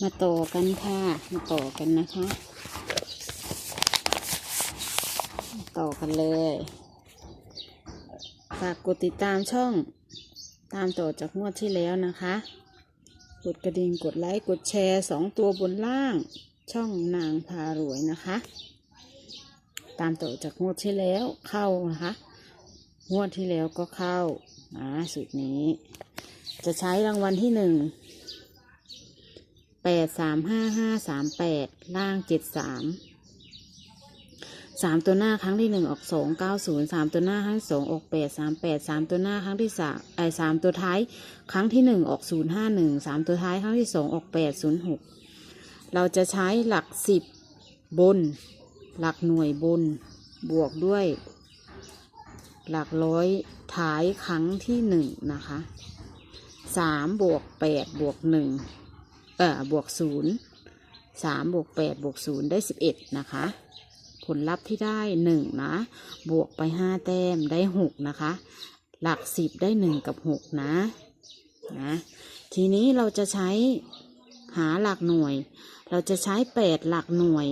มาต่อกันค่ะ มาต่อกันนะคะ ต่อกันเลย ฝากกดติดตามช่องตามต่อจากงวดที่แล้วนะคะ กดกระดิ่ง กดไลค์ กดแชร์สองตัวบนล่าง ช่องนางพารวยนะคะ ตามต่อจากงวดที่แล้วเข้านะคะ งวดที่แล้วก็เข้าอ่าสูตรนี้ จะใช้รางวัลที่หนึ่ง แปดสามห้าห้าสามแปดล่างเจ็ดสามสามตัวหน้าครั้งที่หนึ่งออกสองเก้าศูนย์สามตัวหน้าครั้งสองออกแปดสามแปดสามตัวหน้าครั้งที่สามไอสามตัวท้ายครั้งที่หนึ่งออกศูนย์ห้าหนึ่งสามตัวท้ายครั้งที่สองออกแปดศูนย์หกเราจะใช้หลักสิบบน หลักหน่วยบน บวกด้วย หลักร้อยท้ายครั้งที่หนึ่งนะคะสามบวกแปดบวกหนึ่ง อ่อบวกศูนย์สามบวกแปดบวกศูนย์ได้สิบเอ็ดนะคะ ผลลัพธ์ที่ได้หนึ่งนะ บวกไปห้าแต้มได้หกนะคะ หลักสิบได้หนึ่งกับหกนะนะ ทีนี้เราจะใช้หาหลักหน่วย เราจะใช้แปดหลักหน่วย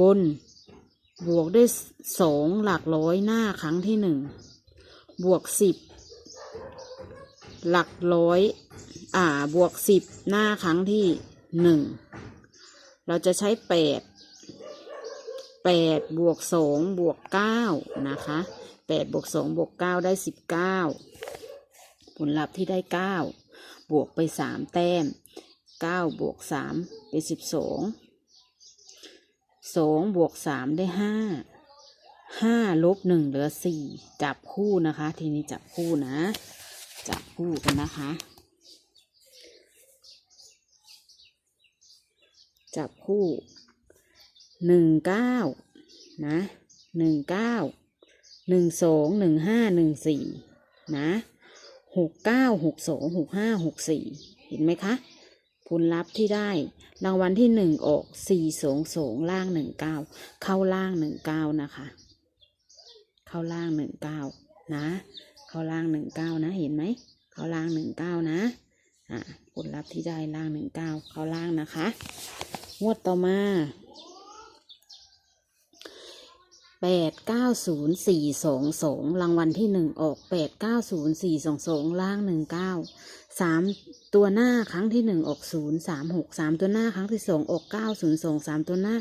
บน บวกด้วยสองหลักร้อยหน้าครั้งที่หนึ่งบวกสิบหลักร้อย อ่าบวกสิบหน้าครั้งที่หนึ่งเราจะใช้แปดแปดบวกสองบวกเก้านะคะแปดบวกสองบวกเก้าได้สิบเก้าผลลัพธ์ที่ได้เก้าบวกไปสามแต้มเก้าบวกสามเป็นสิบสองสองบวกสามได้ห้าห้าลบหนึ่งเหลือสี่จับคู่นะคะ ทีนี้จับคู่นะ จับคู่กันนะคะ จับคู่หนึ่งเก้านะหนึ่งเก้าหนึ่งสองหนึ่งห้าหนึ่งสี่นะหกเก้าหกสองหกห้าหกสี่เห็นไหมคะ ผลลัพธ์ที่ได้ รางวัลที่หนึ่งออกสี่สองสองล่างหนึ่งเก้าเข้าล่างหนึ่งเก้านะคะ เข้าล่างหนึ่งเก้านะ เข้าล่างหนึ่งเก้านะ เห็นไหม เข้าล่างหนึ่งเก้านะ อ่าผลลัพธ์ที่ได้ล่างหนึ่งเก้าเข้าล่างนะคะ งวดต่อมาแปดเก้าศูนย์สี่สองสองรางวัลที่หนึ่งออกแปดเก้าศูนย์สี่สองสองล่างหนึ่งเก้าสามตัวหน้าครั้งที่หนึ่งออกศูนย์สามหกสามตัวหน้าครั้งที่สองออกเก้าศูนย์สองสามตัวหน้า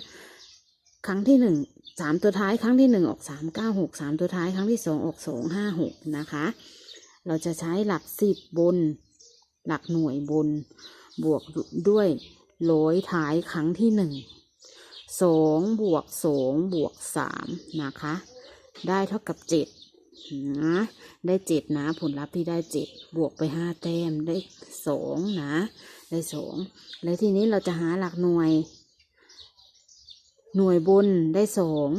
ครั้งที่หนึ่งสามตัวท้ายครั้งที่หนึ่งออกสามเก้าหกสามตัวท้ายครั้งที่สองออกสองห้าหกนะคะ เราจะใช้หลักสิบบน หลักหน่วยบน บวกด้วยร้อยท้ายครั้งที่หนึ่งสองบวกสองบวกสามนะคะ ได้เท่ากับเจ็ดนะได้เจ็ดนะ ผลลัพธ์ที่ได้เจ็ดบวกไปห้าแต้มได้สองนะ ได้สองแล้วทีนี้เราจะหาหลักหน่วย หน่วยบนได้สอง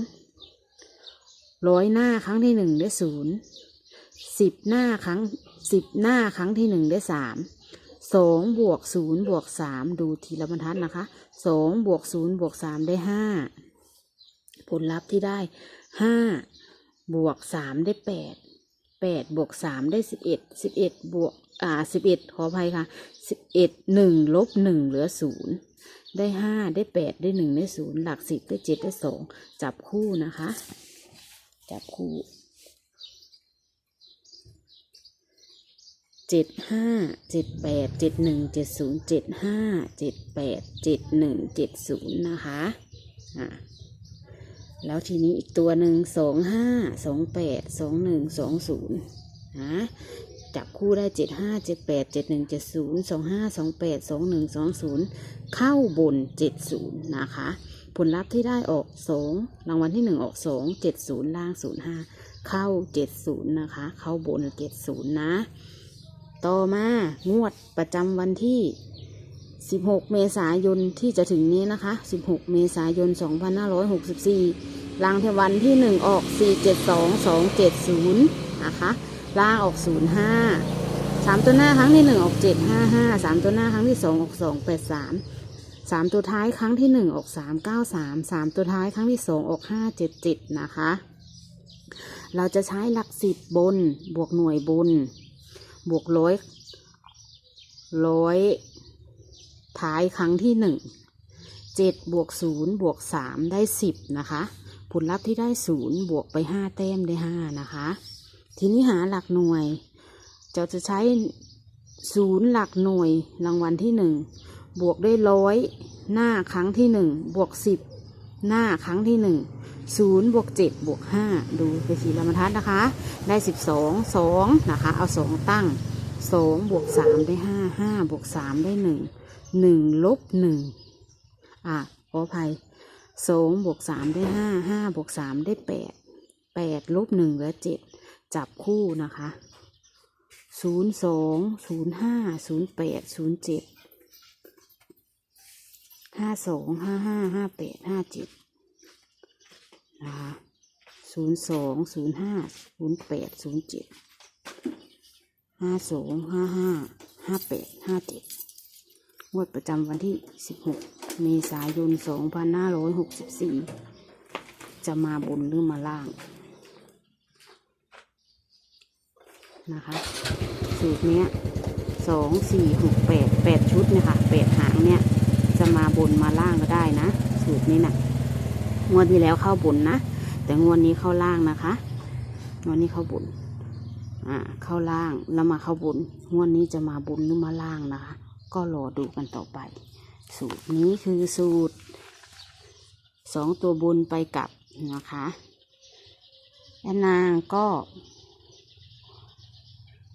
ร้อยหน้าครั้งที่หนึ่งได้ศูนย์สิบหน้าครั้งสิบหน้าครั้งที่หนึ่งได้สาม สองบวกศูนย์บวกสามดูทีละบรรทัดนะคะสองบวกศูนย์บวกสามได้ห้าผลลัพธ์ที่ได้ห้าบวกสามได้แปดแปดบวกสามได้สิบเอ็ดสิบเอ็ดบวกอ่าสิบเอ็ดขออภัยค่ะสิบเอ็ดหนึ่งลบหนึ่งเหลือศูนย์ได้ห้าได้แปดได้หนึ่งได้ศูนย์หลักสิบได้เจ็ดได้สองจับคู่นะคะ จับคู่ เจ็ดห้าเจ็ดแปดเจ็ดหนึ่งเจ็ดศูนย์เจ็ดห้าเจ็ดแปดเจ็ดหนึ่งเจ็ดศูนย์นะคะอะแล้วทีนี้อีกตัวหนึ่งสองห้าสองแปดสองหนึ่งสองศูนย์นะจับคู่ได้เจ็ดห้าเจ็ดแปดเจ็ดหนึ่งเจ็ดศูนย์สองห้าสองแปดสองหนึ่งสองศูนย์เข้าบนเจ็ดศูนย์นะคะ ผลลัพธ์ที่ได้ออกสองรางวัลที่หนึ่งออกสองเจ็ดศูนย์ล่างศูนย์ห้าเข้าเจ็ดศูนย์นะคะ เข้าบนเจ็ดศูนย์นะ ต่อมางวดประจำวันที่ 16 เมษายนที่จะถึงนี้นะคะ 16 เมษายน 2564 รางเทวันที่ 1 ออก 472270 นะคะล่างออก 05 3 ตัวหน้าครั้งที่ 1 ออก 755 3 ตัวหน้าครั้งที่ 2 ออก 283 3ตัวท้ายครั้งที่1ออก393 3ตัวท้ายครั้งที่2ออก577นะคะ เราจะใช้หลักสิบบนบวกหน่วยบน บวกร้อยร้อยท้ายครั้งที่หนึ่งเจ็ดบวกศูนย์บวกสามได้สิบนะคะ ผลลัพธ์ที่ได้ศูนย์บวกไปห้าแต้มได้ห้านะคะ ทีนี้หาหลักหน่วยเราจะใช้ศูนย์หลักหน่วยรางวัลที่หนึ่งบวกด้วยร้อยหน้าครั้งที่หนึ่งบวกสิบหน้าครั้งที่หนึ่ง ศูนย์บวกเจ็ดบวกห้าดูไปสีลมทัศน์นะคะ ได้สิบสองสองนะคะ เอาสองตั้งสองบวกสามได้ห้าห้าบวกสามได้หนึ่งหนึ่งลบหนึ่งอะขออภัยสองบวกสามได้ห้าห้าบวกสามได้แปดแปดลบหนึ่งเหลือเจ็ดจับคู่นะคะศูนย์สองศูนย์ห้าศูนย์แปดศู นะคะศูนย์สองศูนย์ห้าศูนย์แปดศูนย์เจ็ดห้าสองห้าห้าห้าแปดห้าเจ็ดงวดประจำวันที่สิบหกเมษายนสองพันห้าร้อยหกสิบสี่จะมาบนหรือมาล่าง นะคะ สูตรเนี้ยสองสี่หกแปดแปดชุดนี่ยค่ะแปดหางเนี่ยจะมาบนมาล่างก็ได้นะ สูตรนี้นะ่ะ งวดที่แล้วเข้าบนนะ แต่งวดนี้เข้าล่างนะคะงวดนี้เข้าบนอ่าเข้าล่างแล้วมาเข้าบนงวดนี้จะมาบนหรือมาล่างนะคะ ก็รอดูกันต่อไป สูตรนี้คือสูตรสองตัวบนไปกลับนะคะแอนนางก็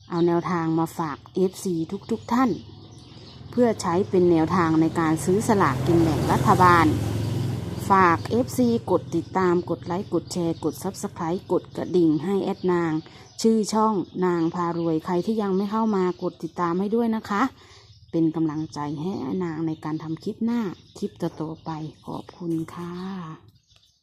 เอาแนวทางมาฝาก FC ทุกๆทท่าน เพื่อใช้เป็นแนวทางในการซื้อสลากกินแบ่งรัฐบาล ฝาก FC กดติดตามกดไลค์กดแชร์กด Subscribe กดกระดิ่งให้แอดนาง ชื่อช่องนางพารวยใครที่ยังไม่เข้ามากดติดตามให้ด้วยนะคะ เป็นกำลังใจให้อนางในการทำคลิปหน้าคลิปต่อๆไปขอบคุณค่ะ